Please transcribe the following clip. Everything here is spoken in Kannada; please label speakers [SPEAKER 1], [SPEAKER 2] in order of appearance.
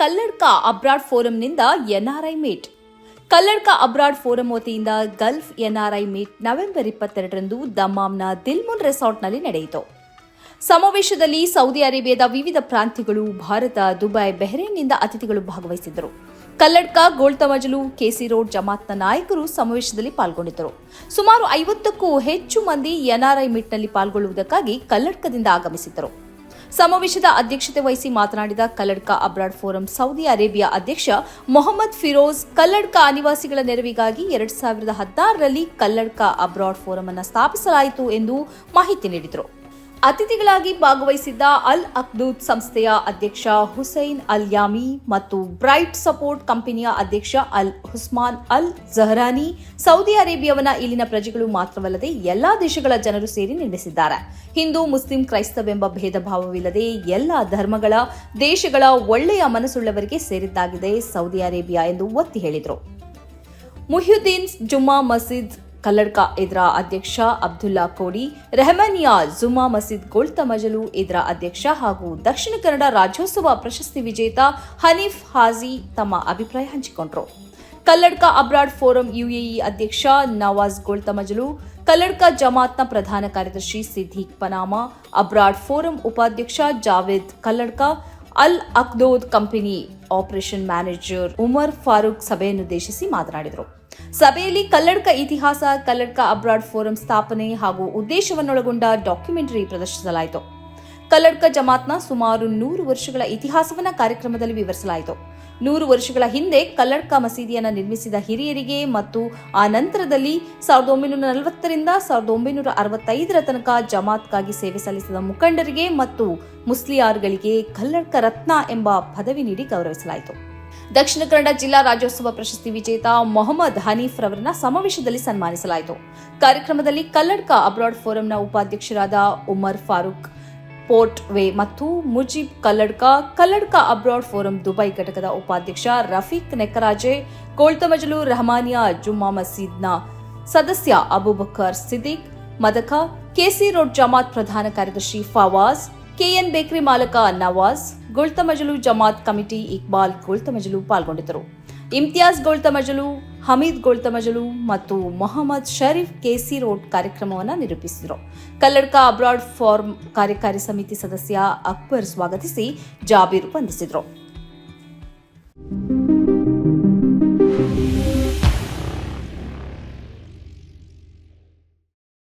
[SPEAKER 1] Kalladka abroad ಫೋರಂನಿಂದ NRI meet. Kalladka abroad forum ವತಿಯಿಂದ ಗಲ್ಫ್ ಎನ್ಆರ್ಐ ಮೀಟ್ ನವೆಂಬರ್ ಇಪ್ಪತ್ತೆರಡರಂದು ದಮ್ಮಾಂನ ದಿಲ್ಮುನ್ ರೆಸಾರ್ಟ್ನಲ್ಲಿ ನಡೆಯಿತು. ಸಮಾವೇಶದಲ್ಲಿ ಸೌದಿ ಅರೇಬಿಯಾದ ವಿವಿಧ ಪ್ರಾಂತ್ಯಗಳು, ಭಾರತ, ದುಬೈ, ಬೆಹರೇನ್ನಿಂದ ಅತಿಥಿಗಳು ಭಾಗವಹಿಸಿದ್ದರು. ಕಲ್ಲಡ್ಕ ಗೋಳ್ತಮಜಲು ಕೆಸಿ ರೋಡ್ ಜಮಾತ್ನ ನಾಯಕರು ಸಮಾವೇಶದಲ್ಲಿ ಪಾಲ್ಗೊಂಡಿದ್ದರು. ಸುಮಾರು ಐವತ್ತಕ್ಕೂ ಹೆಚ್ಚು ಮಂದಿ ಎನ್ಆರ್ಐ ಮೀಟ್ನಲ್ಲಿ ಪಾಲ್ಗೊಳ್ಳುವುದಕ್ಕಾಗಿ ಕಲ್ಲಡ್ಕದಿಂದ ಆಗಮಿಸಿದ್ದರು. ಸಮಾವೇಶದ ಅಧ್ಯಕ್ಷತೆ ವಹಿಸಿ ಮಾತನಾಡಿದ Kalladka abroad forum Saudi Arabia ಅಧ್ಯಕ್ಷ ಮೊಹಮ್ಮದ್ ಫಿರೋಜ್, ಕಲ್ಲಡ್ಕ ಅನಿವಾಸಿಗಳ ನೆರವಿಗಾಗಿ ಎರಡ್ ಸಾವಿರದ ಹದಿನಾರರಲ್ಲಿ ಕಲ್ಲಡ್ಕ ಅಬ್ರಾಡ್ ಫೋರಂ ಅನ್ನು ಸ್ಥಾಪಿಸಲಾಯಿತು ಎಂದು ಮಾಹಿತಿ ನೀಡಿದರು. ಅತಿಥಿಗಳಾಗಿ ಭಾಗವಹಿಸಿದ್ದ ಅಲ್ ಅಕ್ದೂದ್ ಸಂಸ್ಥೆಯ ಅಧ್ಯಕ್ಷ ಹುಸೈನ್ ಅಲ್ ಯಾಮಿ ಮತ್ತು ಬ್ರೈಟ್ ಸಪೋರ್ಟ್ ಕಂಪನಿಯ ಅಧ್ಯಕ್ಷ ಅಲ್ ಹುಸ್ಮಾನ್ ಅಲ್ ಜಹರಾನಿ ಸೌದಿ ಅರೇಬಿಯಾವನ್ನ ಇಲ್ಲಿನ ಪ್ರಜೆಗಳು ಮಾತ್ರವಲ್ಲದೆ ಎಲ್ಲಾ ದೇಶಗಳ ಜನರು ಸೇರಿ ನಿರ್ಮಿಸಿದ್ದಾರೆ. ಹಿಂದೂ, ಮುಸ್ಲಿಂ, ಕ್ರೈಸ್ತವೆಂಬ ಭೇದ ಭಾವವಿಲ್ಲದೆ ಎಲ್ಲ ಧರ್ಮಗಳ, ದೇಶಗಳ ಒಳ್ಳೆಯ ಮನಸ್ಸುಳ್ಳವರಿಗೆ ಸೇರಿದ್ದಾಗಿದೆ ಸೌದಿ ಅರೇಬಿಯಾ ಎಂದು ಒತ್ತಿ ಹೇಳಿದರು. ಮುಹ್ಯುದ್ದೀನ್ ಜುಮ್ಮಾ ಮಸೀದ್ ಕಲ್ಲಡ್ಕ ಇದರ ಅಧ್ಯಕ್ಷ ಅಬ್ದುಲ್ಲಾ ಕೋಡಿ, ರೆಹಮಾನಿಯಾ ಜುಮಾ ಮಸೀದ್ ಗೋಳ್ತ ಮಜಲು ಇದರ ಅಧ್ಯಕ್ಷ ಹಾಗೂ ದಕ್ಷಿಣ ಕನ್ನಡ ರಾಜ್ಯೋತ್ಸವ ಪ್ರಶಸ್ತಿ ವಿಜೇತ ಹನೀಫ್ ಹಾಜಿ ತಮ್ಮ ಅಭಿಪ್ರಾಯ ಹಂಚಿಕೊಂಡರು. ಕಲ್ಲಡ್ಕ ಅಬ್ರಾಡ್ ಫೋರಂ ಯುಎಇ ಅಧ್ಯಕ್ಷ ನವಾಜ್ ಗೋಳ್ತಮಜಲು ಕಲ್ಲಡ್ಕ ಜಮಾತ್ನ ಪ್ರಧಾನ ಕಾರ್ಯದರ್ಶಿ ಸಿದ್ದೀಕ್ ಪನಾಮ, ಅಬ್ರಾಡ್ ಫೋರಂ ಉಪಾಧ್ಯಕ್ಷ ಜಾವೇದ್ ಕಲ್ಲಡ್ಕ, ಅಲ್ ಅಕ್ದೋದ್ company operation manager Umar Farooq ಸಭೆಯನ್ನುದ್ದೇಶಿಸಿ ಮಾತನಾಡಿದರು. ಸಭೆಯಲ್ಲಿ ಕಲ್ಲಡ್ಕ ಇತಿಹಾಸ, ಕಲ್ಲಡ್ಕ ಅಬ್ರಾಡ್ ಫೋರಂ ಸ್ಥಾಪನೆ ಹಾಗೂ ಉದ್ದೇಶವನ್ನೊಳಗೊಂಡ ಡಾಕ್ಯುಮೆಂಟರಿ ಪ್ರದರ್ಶಿಸಲಾಯಿತು. ಕಲ್ಲಡ್ಕ ಜಮಾತ್ನ ಸುಮಾರು ನೂರು ವರ್ಷಗಳ ಇತಿಹಾಸವನ್ನ ಕಾರ್ಯಕ್ರಮದಲ್ಲಿ ವಿವರಿಸಲಾಯಿತು. ನೂರು ವರ್ಷಗಳ ಹಿಂದೆ ಕಲ್ಲಡ್ಕ ಮಸೀದಿಯನ್ನು ನಿರ್ಮಿಸಿದ ಹಿರಿಯರಿಗೆ ಮತ್ತು ಆ ನಂತರದಲ್ಲಿ ಸಾವಿರದ ಒಂಬೈನೂರ ನಲವತ್ತರಿಂದ ಸಾವಿರದ ಒಂಬೈನೂರ ಅರವತ್ತೈದರ ತನಕ ಜಮಾತ್ಗಾಗಿ ಸೇವೆ ಸಲ್ಲಿಸಿದ ಮುಖಂಡರಿಗೆ ಮತ್ತು ಮುಸ್ಲಿಯಾರ್ಗಳಿಗೆ ಕಲ್ಲಡ್ಕ ರತ್ನ ಎಂಬ ಪದವಿ ನೀಡಿ ಗೌರವಿಸಲಾಯಿತು. ದಕ್ಷಿಣ ಕನ್ನಡ ಜಿಲ್ಲಾ ರಾಜ್ಯೋತ್ಸವ ಪ್ರಶಸ್ತಿ ವಿಜೇತ ಮೊಹಮ್ಮದ್ ಹನೀಫ್ ರವರನ್ನ ಸಮಾವೇಶದಲ್ಲಿ ಸನ್ಮಾನಿಸಲಾಯಿತು. ಕಾರ್ಯಕ್ರಮದಲ್ಲಿ ಕಲ್ಲಡ್ಕ ಅಬ್ರಾಡ್ ಫೋರಂನ ಉಪಾಧ್ಯಕ್ಷರಾದ ಉಮರ್ ಫಾರೂಕ್ ಪೋರ್ಟ್ ವೇ ಮತ್ತು Mujeeb Kalladka Kalladka abroad forum Dubai ಘಟಕದ ಉಪಾಧ್ಯಕ್ಷ ರಫೀಕ್ ನೆಕರಾಜೆ ಕೋಳ್ತಮಜಲು ರಹಮಾನಿಯಾ ಜುಮ್ಮಾ ಮಸೀದ್ನ ಸದಸ್ಯ ಅಬುಬಕರ್ ಸಿದ್ದಿಕ್, ಮದಕ, ಕೆಸಿ ರೋಡ್ ಜಮಾತ್ ಪ್ರಧಾನ ಕಾರ್ಯದರ್ಶಿ ಫವಾಜ್ ಕೆಎನ್ ಬೇಕರಿ ಮಾಲಕ ನವಾಜ್, ಗುಳ್ತಮಜಲು ಜಮಾತ್ ಕಮಿಟಿ ಇಕ್ಬಾಲ್ ಗುಳ್ತಮಜಲು ಪಾಲ್ಗೊಂಡಿದ್ದರು. ಇಮ್ತಿಯಾಜ್ ಗೋಳ್ತಮಜಲು, ಹಮೀದ್ ಗೋಳ್ತಮಜಲು ಮತ್ತು ಮೊಹಮ್ಮದ್ ಶರೀಫ್ ಕೆಸಿ ರೋಡ್ ಕಾರ್ಯಕ್ರಮವನ್ನು ನಿರೂಪಿಸಿದರು. ಕಲ್ಲಡ್ಕ ಅಬ್ರಾಡ್ ಫಾರ್ಮ್ ಕಾರ್ಯಕಾರಿ ಸಮಿತಿ ಸದಸ್ಯ ಅಕ್ಬರ್ ಸ್ವಾಗತಿಸಿ ಜಾಬೀರ್ ವಂದಿಸಿದರು